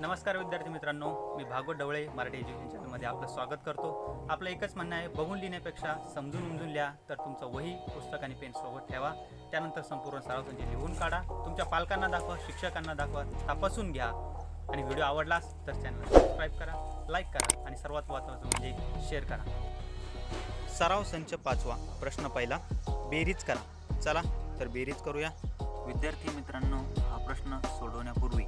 नमस्कार विद्यार्थी मित्रांनो मी भागवत डवळे मराठी एज्युकेशन चॅनलमध्ये आपलं स्वागत करतो. आपलं एकच म्हणणं आहे बघून लिहिण्यापेक्षा समजून उमजून लिहा तर तुमचं वही पुस्तक आणि पेन सोबत ठेवा. त्यानंतर संपूर्ण सराव संच लिहून काढा. तुमच्या पालकांना दाखवा शिक्षकांना दाखवा तपासून घ्या. आणि व्हिडिओ आवडलास तर चॅनलला सबस्क्राईब करा लाईक करा आणि सर्वात महत्त्वाचं म्हणजे शेअर करा. सराव संच पाचवा प्रश्न पहिला बेरीज करा. चला तर बेरीज करूया. विद्यार्थी मित्रांनो हा प्रश्न सोडवण्यापूर्वी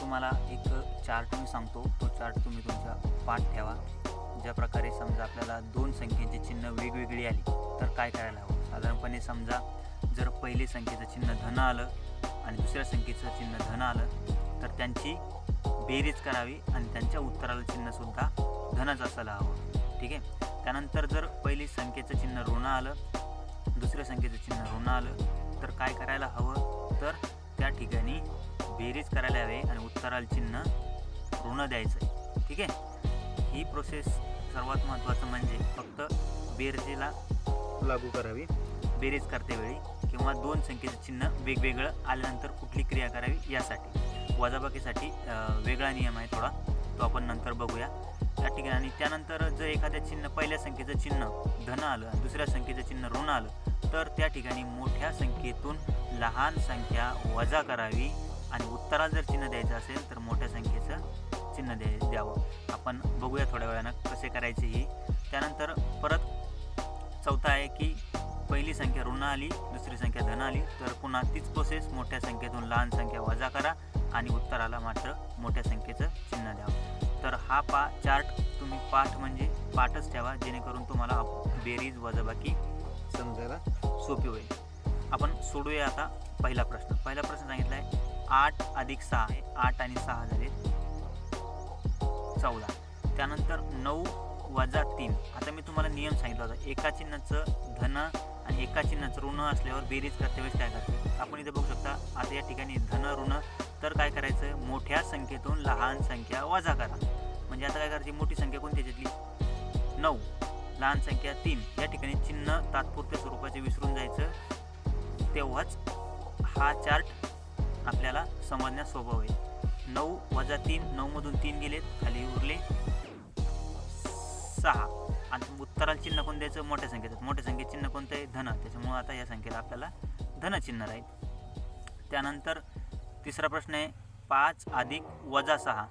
तुम्हाला एक चार्ट मी सांगतो. तो चार्ट तुम्ही तुमचा पाठ ठेवा. ज्या प्रकारे समजा आपल्याला दोन संख्येची चिन्ह वेगवेगळी आली तर काय करायला हवं? साधारणपणे समजा जर पहिले संख्येचं चिन्ह धन आलं आणि दुसऱ्या संख्येचं चिन्ह धन आलं तर त्यांची बेरीज करावी आणि त्यांच्या उत्तराला चिन्हसुद्धा धनच असायला हवं. ठीक आहे? त्यानंतर जर पहिली संख्येचं चिन्ह ऋण आलं दुसऱ्या संख्येचं चिन्ह ऋण आलं तर काय करायला हवं? तर त्या ठिकाणी बेरीज करायला हवे आणि उत्तराला चिन्ह ऋण द्यायचं आहे ठीक आहे? ही प्रोसेस सर्वात महत्त्वाचं म्हणजे फक्त बेरजेला लागू करावी बेरीज करतेवेळी किंवा दोन संख्येचं चिन्ह वेगवेगळं आल्यानंतर कुठली क्रिया करावी यासाठी. वजाबाकीसाठी वेगळा नियम आहे थोडा तो आपण नंतर बघूया. त्या ठिकाणी आणि त्यानंतर जर एखाद्या चिन्ह पहिल्या संख्येचं चिन्ह धन आलं दुसऱ्या संख्येचं चिन्ह ऋण आलं तर त्या ठिकाणी मोठ्या संख्येतून लहान संख्या वजा करावी. आणि उत्तराला जर चिन्ह द्यायचं असेल तर मोठ्या संख्येचं चिन्ह द्या द्यावं. आपण बघूया थोड्या वेळानं कसे करायचे ही. त्यानंतर परत चौथा आहे की पहिली संख्या ऋण आली दुसरी संख्या धन आली. तर पुन्हा तीच प्रोसेस मोठ्या संख्येतून लहान संख्या वजा करा आणि उत्तराला मात्र मोठ्या संख्येचं चिन्ह द्यावं तर हा पा चार्ट तुम्ही पाठ म्हणजे पाठच ठेवा जेणेकरून तुम्हाला बेरीज वजाबाकी समजायला सोपी होईल. आपण सोडूया आता पहिला प्रश्न. पहिला प्रश्न सांगितला आहे आठ अधिक सहा आहे आठ आणि सहा झाले चौदा. त्यानंतर नऊ वजा तीन. आता मी तुम्हाला नियम सांगितला होता. एका चिन्हाचं धन आणि एका चिन्हाचं ऋण असल्यावर बेरीज करते वेळेस काय करायचं आपण इथे बघू शकता आता या ठिकाणी धन ऋण तर काय करायचं? मोठ्या संख्येतून लहान संख्या वजा करा. म्हणजे आता काय करायची? मोठी संख्या कोणती त्याच्यातली नऊ. लहान संख्या तीन. या ठिकाणी चिन्ह तात्पुरत्या स्वरूपाचे विसरून जायचं. तेव्हाच हा चार्ट आपल्याला समजण्यास सोपं होईल. नऊ वजा तीन नऊमधून तीन गेलेत. खाली उरले सहा. आणि उत्तराला चिन्ह कोण द्यायचं मोठ्या संख्येचं मोठ्या संख्येत चिन्ह कोणतं आहे? धन. त्याच्यामुळं आता या संख्येला आपल्याला धनचिन्ह राहील. त्यानंतर तिसरा प्रश्न आहे पाच अधिक वजा सहा.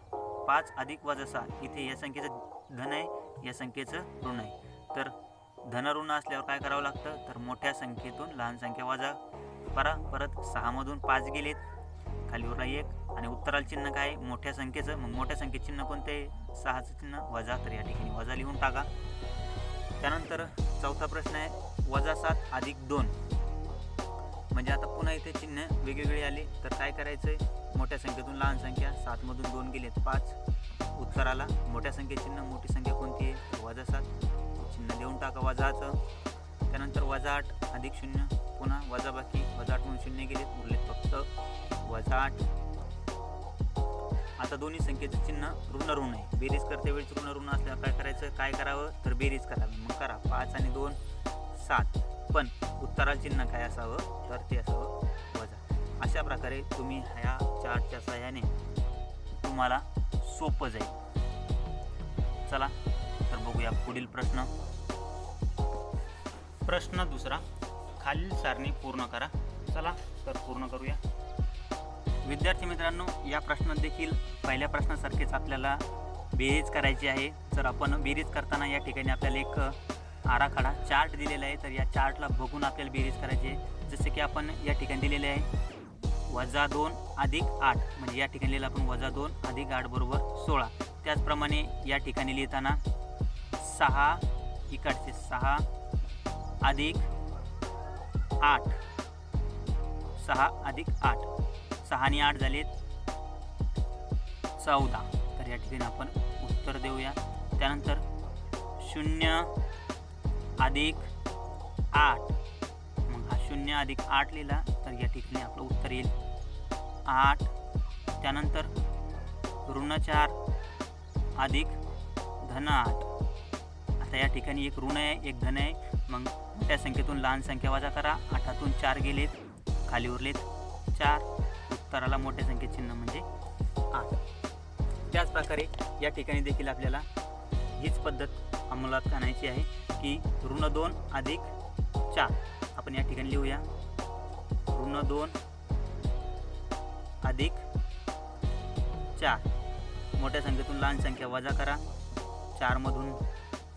पाच अधिक वजा सहा. इथे या संख्येचं धन आहे या संख्येचं ऋण आहे. तर धन ऋण असल्यावर काय करावं लागतं? तर मोठ्या संख्येतून लहान संख्या वजा करा. परत सहामधून पाच गेलेत. खाली उरला एक. आणि उत्तराला चिन्ह काय? मोठ्या संख्येचं. मग मोठ्या संख्येत चिन्ह कोणते? आहे सहाचं चिन्ह. वजा तर या ठिकाणी वजा लिहून टाका. त्यानंतर चौथा प्रश्न आहे वजा सात अधिक दोन. म्हणजे आता पुन्हा इथे चिन्ह वेगवेगळे आले. तर काय करायचं आहे मोठ्या संख्येतून लहान संख्या. सातमधून दोन गेलेत पाच. उत्तराला मोठ्या संख्येत चिन्ह मोठी संख्या कोणती आहे? वजा सात. चिन्ह देऊन टाका वजाचं. त्यानंतर वजा आठ अधिक शून्य. पुन्हा वजाबाकी वजा आठ म्हणून शून्य गेलेत उरलेत फक्त वजा आठ आता दोन्ही संख्येचं चिन्ह ऋण ऋण आहे. बेरीज करते वेळेस ऋण ऋण असल्यावर काय करायचं? काय करावं? तर बेरीज करावी मग करा. पाच आणि दोन सात. पण उत्तराला चिन्ह काय असावं? तर ते असावं वजा. अशा प्रकारे तुम्ही ह्या चार्टच्या सहाय्याने तुम्हाला सोपं जाईल. चला तर बघूया पुढील प्रश्न. प्रश्न दुसरा. खालील सारणी पूर्ण करा. चला तर पूर्ण करूया. विद्यार्थी मित्रांनो या प्रश्नात देखील पहिल्या प्रश्नासारखेच आपल्याला बेरीज करायची आहे. तर आपण बेरीज करताना या ठिकाणी आपल्याला एक आराखडा चार्ट दिलेला आहे तर या चार्टला बघून आपल्याला बेरीज करायची आहे. जसे की आपण या ठिकाणी दिलेले आहे वजा दोन अधिक आठ. म्हणजे या ठिकाणी लिहिलं आपण वजा दोन अधिक आठ बरोबर सोळा. त्याचप्रमाणे या ठिकाणी लिहिताना सहा इकडचे सहा अधिक आठ. सहा अधिक आठ. सहाने आठ झालेत चौदा. तर या ठिकाणी आपण उत्तर देऊया. त्यानंतर शून्य अधिक आठ. मग हा शून्य अधिक आठ लिहिला तर या ठिकाणी आपलं उत्तर येईल. आठ. त्यानंतर ऋण चार अधिक धन आठ. आता या ठिकाणी एक ऋण आहे एक धन आहे. मग मोठ्या संख्येतून लहान संख्या वजा करा. आठातून चार गेलेत. खाली उरलेत चार. उत्तराला मोठ्या संख्येत चिन्ह म्हणजे आठ. त्याचप्रकारे या ठिकाणी देखील आपल्याला हीच पद्धत अंमलात आणायची आहे की ऋण दोन अधिक चार. आपण या ठिकाणी लिहूया. ऋण दोन अधिक चार. मोठ्या संख्येतून लहान संख्या वजा करा. चारमधून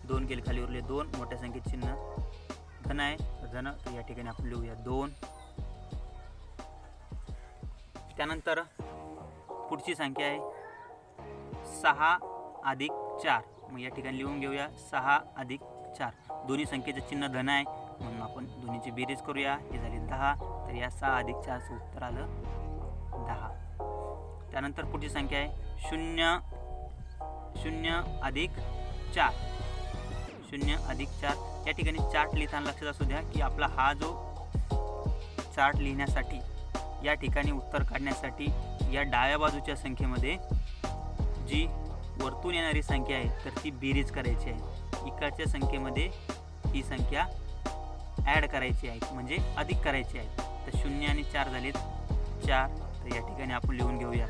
दोन गेले खाली उरले दोन मोठ्या संख्येत चिन्ह. धन आहे धन या ठिकाणी आपण लिहूया दोन. त्यानंतर पुढची संख्या आहे सहा अधिक चार. मग या ठिकाणी लिहून घेऊया सहा अधिक चार. दोन्ही संख्येचं चिन्ह धन आहे म्हणून आपण दोन्हीची बेरीज करूया. हे झाले दहा तर या सहा अधिक चारचं उत्तर आलं दहा. त्यानंतर पुढची संख्या आहे शून्य शून्य अधिक चार. शून्य अधिक चार. या ठिकाणी चार्ट लिहिताना लक्षात असू द्या की आपला हा जो चार्ट लिहिण्यासाठी या ठिकाणी उत्तर काढण्यासाठी या डाव्या बाजूच्या संख्येमध्ये जी वरतून येणारी संख्या आहे तर ती बेरीज करायची आहे. इकडच्या संख्येमध्ये ही संख्या ॲड करायची आहे म्हणजे अधिक करायची आहे. तर शून्य आणि चार झालेत चार. तर या ठिकाणी आपण लिहून घेऊया.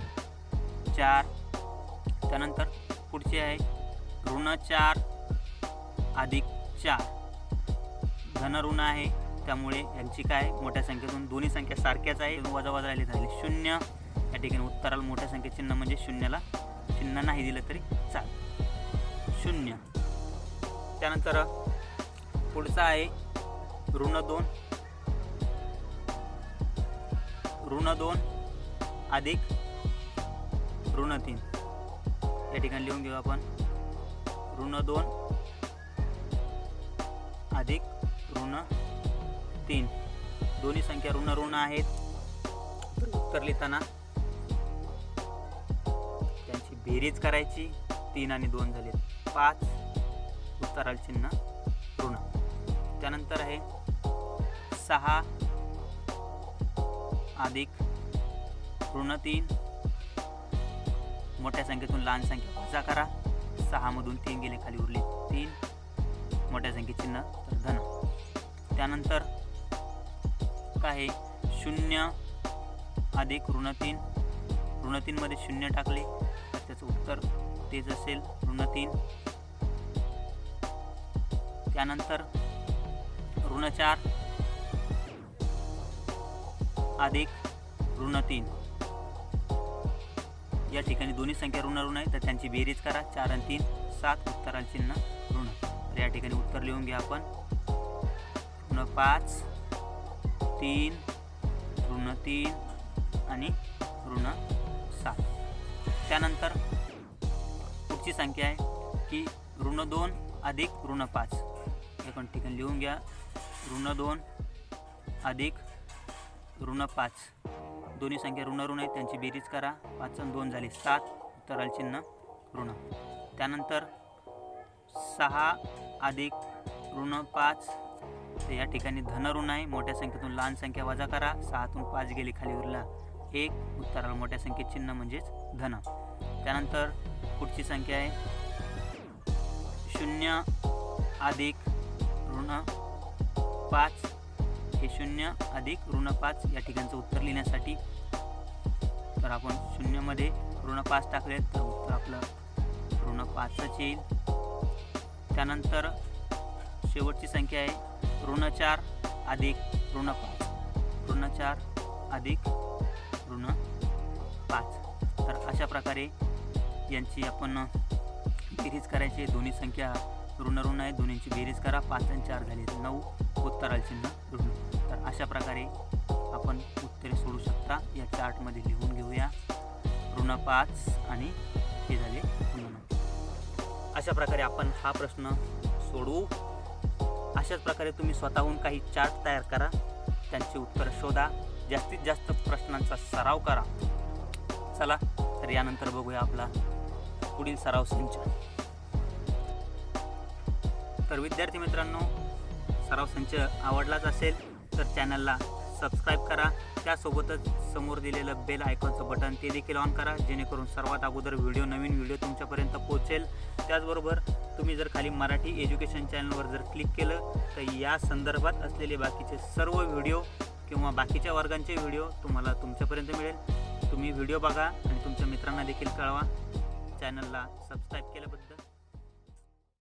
चार. त्यानंतर पुढचे आहे ऋण चार. अधिक चार. धन ऋण आहे त्यामुळे यांची काय मोठ्या संख्येतून दोन्ही संख्या सारख्याच आहे. वजा वजा राहिले झाले शून्य. या ठिकाणी उत्तराला मोठ्या संख्येत चिन्ह म्हणजे शून्याला चिन्ह नाही दिलं तरी चाल शून्य. त्यानंतर पुढचा आहे ऋण दोन. ऋण दोन अधिक ऋण तीन. या ठिकाणी लिहून घेऊ आपण. ऋण दोन ऋण. तीन. दोन्ही संख्या ऋण ऋण आहेत. उत्तर लिहिताना त्यांची बेरीज करायची. तीन आणि दोन झाले पाच. उत्तराल चिन्ह ऋण. त्यानंतर आहे सहा. अधिक ऋण तीन. मोठ्या संख्येतून लहान संख्या वजा करा. सहामधून तीन गेले खाली उरले तीन. मोठ्या संख्येत चिन्ह तर धन. त्यानंतर काय आहे? शून्य अधिक ऋण तीन ऋण तीनमध्ये शून्य टाकले तर त्याचं उत्तर तेच असेल ऋण तीन त्यानंतर ऋण चार अधिक ऋण तीन या ठिकाणी दोन्ही संख्या ऋण ऋण आहे तर त्यांची बेरीज करा. चार आणि तीन सात उत्तराल चिन्ह ऋण. तर या ठिकाणी उत्तर लिहून घ्या आपण. ऋण पाच तीन ऋण तीन आणि ऋण सात. त्यानंतर पुढची संख्या आहे की ऋण दोन अधिक ऋण पाच. या पण ठिकाणी लिहून घ्या. ऋण दोन अधिक ऋण पाच. दोन्ही संख्या ऋण ऋण आहेत त्यांची बेरीज करा. पाच आणि दोन झाली सात उत्तराल चिन्ह ऋण. त्यानंतर सहा अधिक ऋण पाच तर या ठिकाणी धन ऋण आहे. मोठ्या संख्येतून लहान संख्या वजा करा. सहातून पाच गेली खाली उरला. एक. उत्तराला मोठ्या संख्येत चिन्ह म्हणजेच धन. त्यानंतर पुढची संख्या आहे. शून्य अधिक ऋण पाच. हे शून्य अधिक ऋण पाच या ठिकाणचं उत्तर लिहिण्यासाठी. तर आपण शून्यमध्ये ऋण पाच टाकले तर उत्तर आपलं ऋण पाचच येईल. त्यानंतर शेवटची संख्या आहे. ऋण चार अधिक ऋण पाच. ऋण चार अधिक ऋण पाच. तर अशा प्रकारे यांची आपण बेरीज करायची दोन्ही संख्या ऋण ऋण आहे. दोन्हींची बेरीज करा. पाच आणि चार झाली नऊ. उत्तराल चिन्ह ऋण. तर अशा प्रकारे आपण उत्तरे सोडू शकता. या चार्टमध्ये लिहून घेऊया. ऋण पाच आणि हे झाले ऋण अशा प्रकारे आपण हा प्रश्न सोडवू अशाच प्रकारे तुम्ही स्वतःहून काही चार्ट तयार करा त्यांची उत्तरं शोधा जास्तीत जास्त प्रश्नांचा सराव करा. चला तर यानंतर बघूया आपला पुढील सराव संच. तर विद्यार्थी मित्रांनो सराव संच आवडलाच असेल तर चॅनलला सबस्क्राईब करा. त्यासोबतच समोर दिलेलं बेल आयकॉनचं बटन ते देखील ऑन करा जेणेकरून सर्वात अगोदर व्हिडिओ नवीन व्हिडिओ तुमच्यापर्यंत पोहोचेल. त्याचबरोबर तुम्ही जर खाली मराठी एज्युकेशन चॅनलवर जर क्लिक केलं तर या संदर्भात असलेले बाकीचे सर्व व्हिडिओ किंवा बाकीच्या वर्गांचे व्हिडिओ तुम्हाला तुमच्यापर्यंत मिळेल. तुम्ही व्हिडिओ बघा आणि तुमच्या मित्रांना देखील कळवा. चॅनलला सबस्क्राईब केल्याबद्दल